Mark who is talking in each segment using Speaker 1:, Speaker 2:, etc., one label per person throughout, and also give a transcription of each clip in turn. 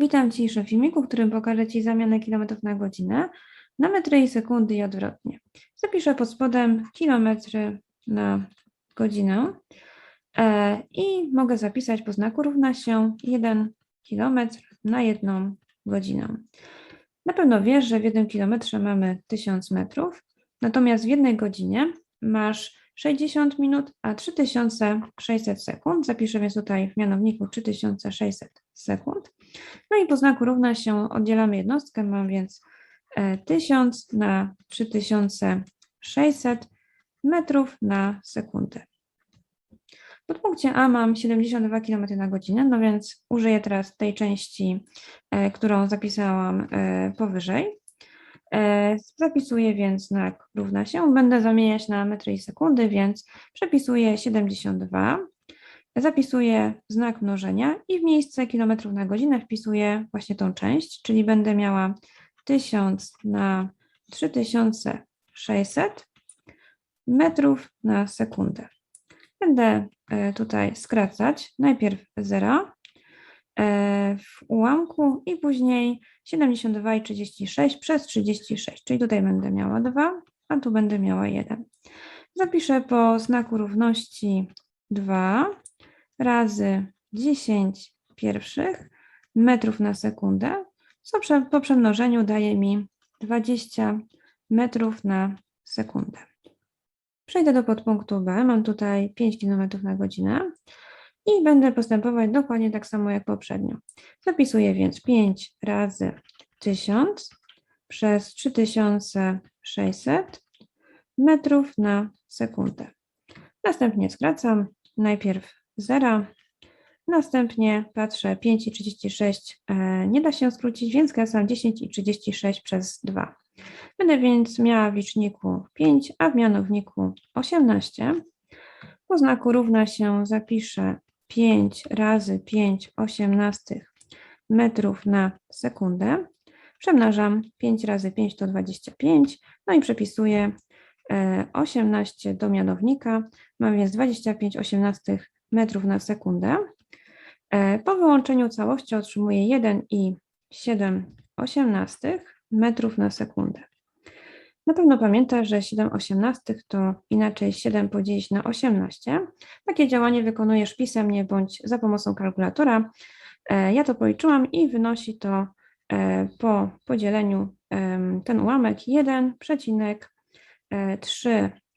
Speaker 1: Witam w dzisiejszym filmiku, w którym pokażę Ci zamianę kilometrów na godzinę na metry i sekundy i odwrotnie. Zapiszę pod spodem kilometry na godzinę e, i mogę zapisać po znaku równa się 1 kilometr na jedną godzinę. Na pewno wiesz, że w jednym kilometrze mamy 1000 metrów, natomiast w jednej godzinie masz 60 minut, a 3600 sekund. Zapiszę więc tutaj w mianowniku 3600 sekund. No i po znaku równa się oddzielamy jednostkę, mam więc e, 1000 na 3600 metrów na sekundę. W podpunkcie A mam 72 km na godzinę, no więc użyję teraz tej części, e, którą zapisałam e, powyżej. E, Zapisuję więc znak równa się, będę zamieniać na metry i sekundy, więc przepisuję 72, zapisuję znak mnożenia i w miejsce kilometrów na godzinę wpisuję właśnie tą część, czyli będę miała 1000 na 3600 metrów na sekundę. Będę e, tutaj skracać najpierw 0 e, w ułamku i później 72 i 36 przez 36, czyli tutaj będę miała 2, a tu będę miała 1. Zapiszę po znaku równości 2 razy 10 pierwszych metrów na sekundę, co po przemnożeniu daje mi 20 metrów na sekundę. Przejdę do podpunktu B, mam tutaj 5 km na godzinę i będę postępować dokładnie tak samo jak poprzednio. Zapisuję więc 5 razy 1000 przez 3600 metrów na sekundę. Następnie skracam najpierw 0, następnie patrzę 5 i 36 e, nie da się skrócić, więc skracam 10 i 36 przez 2. Będę więc miała w liczniku 5, a w mianowniku 18. Po znaku równa się zapiszę 5 razy 5 osiemnastych metrów na sekundę. Przemnażam 5 razy 5 to 25, no i przepisuję 18 do mianownika. Mam więc 25 osiemnastych metrów na sekundę. E, po wyłączeniu całości otrzymuję 1 i 7 osiemnastych metrów na sekundę. Na pewno pamiętasz, że 7 osiemnastych to inaczej 7 podzielić na 18. Takie działanie wykonujesz pisemnie bądź za pomocą kalkulatora. E, ja to policzyłam i wynosi to e, po podzieleniu ten ułamek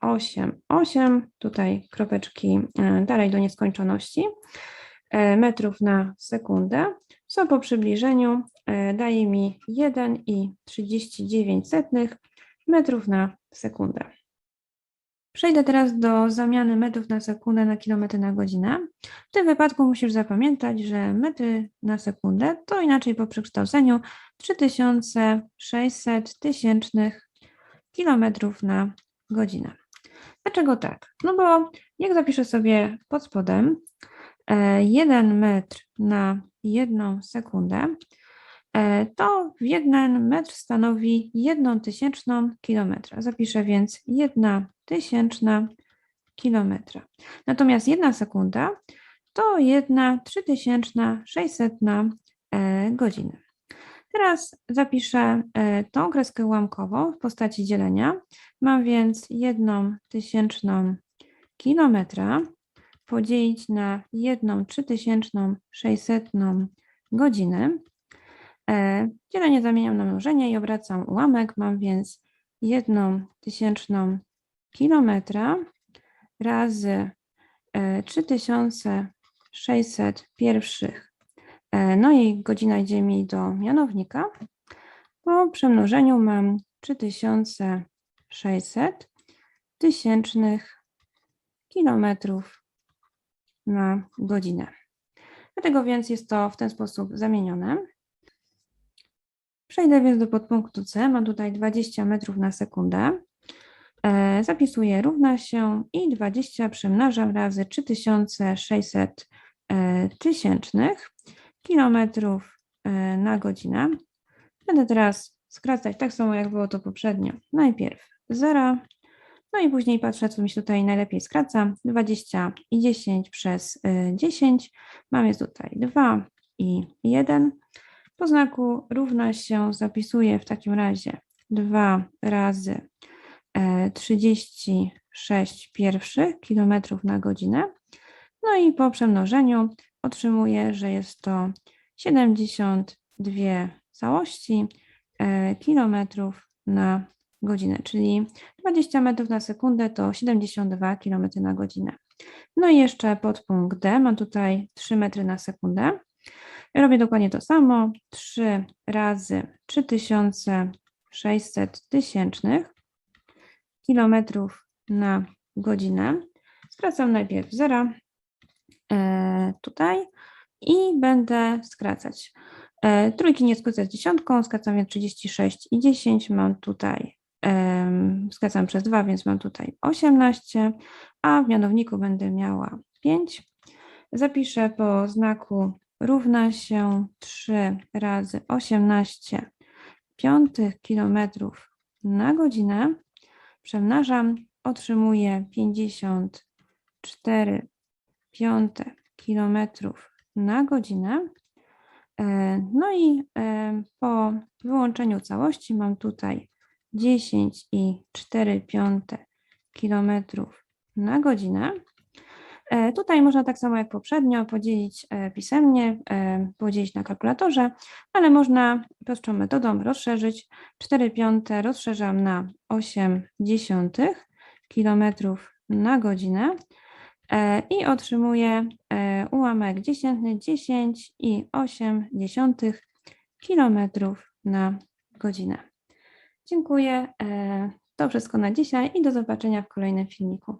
Speaker 1: 1,388, tutaj kropeczki e, dalej do nieskończoności, metrów na sekundę, co po przybliżeniu daje mi 1,39 metrów na sekundę. Przejdę teraz do zamiany metrów na sekundę na kilometry na godzinę. W tym wypadku musisz zapamiętać, że metry na sekundę to inaczej po przekształceniu 3600 tysięcznych kilometrów na godzinę. Dlaczego tak? No bo jak zapiszę sobie pod spodem 1 metr na jedną sekundę, E, to jeden metr stanowi jedną tysięczną kilometra. Zapiszę więc jedna tysięczna kilometra. Natomiast jedna sekunda to jedna trzytysięczna sześćsetna e, godzina. Teraz zapiszę e, tą kreskę ułamkową w postaci dzielenia. Mam więc jedną tysięczną kilometra podzielić na jedną trzytysięczną sześćsetną godzinę. E, dzielenie zamieniam na mnożenie i obracam ułamek. Mam więc jedną tysięczną kilometra razy 3600 e, pierwszych. E, no i godzina idzie mi do mianownika. Po przemnożeniu mam 3600 tysięcznych kilometrów na godzinę. Dlatego więc jest to w ten sposób zamienione. Przejdę więc do podpunktu C. Mam tutaj 20 metrów na sekundę. E, zapisuję równa się i 20 przemnażam razy 3600 e, tysięcznych kilometrów e, na godzinę. Będę teraz skracać tak samo, jak było to poprzednio. Najpierw 0, no i później patrzę, co mi się tutaj najlepiej skraca. 20 i 10 przez 10. Mam jest tutaj 2 i 1. Po znaku równa się zapisuje w takim razie 2 razy e, 36 pierwszych kilometrów na godzinę. No i po przemnożeniu otrzymuję, że jest to 72 całości e, kilometrów na godzinę, czyli 20 metrów na sekundę to 72 km na godzinę. No i jeszcze podpunkt D, mam tutaj 3 metry na sekundę. Robię dokładnie to samo, 3 razy 3600 tysięcznych kilometrów na godzinę. Skracam najpierw zera e, tutaj i będę skracać. E, trójki nie skrócę z dziesiątką, skracam więc 36 i 10, mam tutaj, skracam przez 2, więc mam tutaj 18, a w mianowniku będę miała 5. Zapiszę po znaku równa się 3 razy 18 piątych kilometrów na godzinę. Przemnażam, otrzymuję 54 piąte kilometrów na godzinę. E, No i e, po wyłączeniu całości mam tutaj 10 i 4 piąte kilometrów na godzinę. E, Tutaj można tak samo jak poprzednio podzielić pisemnie, podzielić na kalkulatorze, ale można prostszą metodą rozszerzyć. 4 piąte rozszerzam na 8 dziesiątych kilometrów na godzinę i otrzymuję e, ułamek dziesiętny 10 i 8 dziesiątych kilometrów na godzinę. Dziękuję. e, To wszystko na dzisiaj i do zobaczenia w kolejnym filmiku.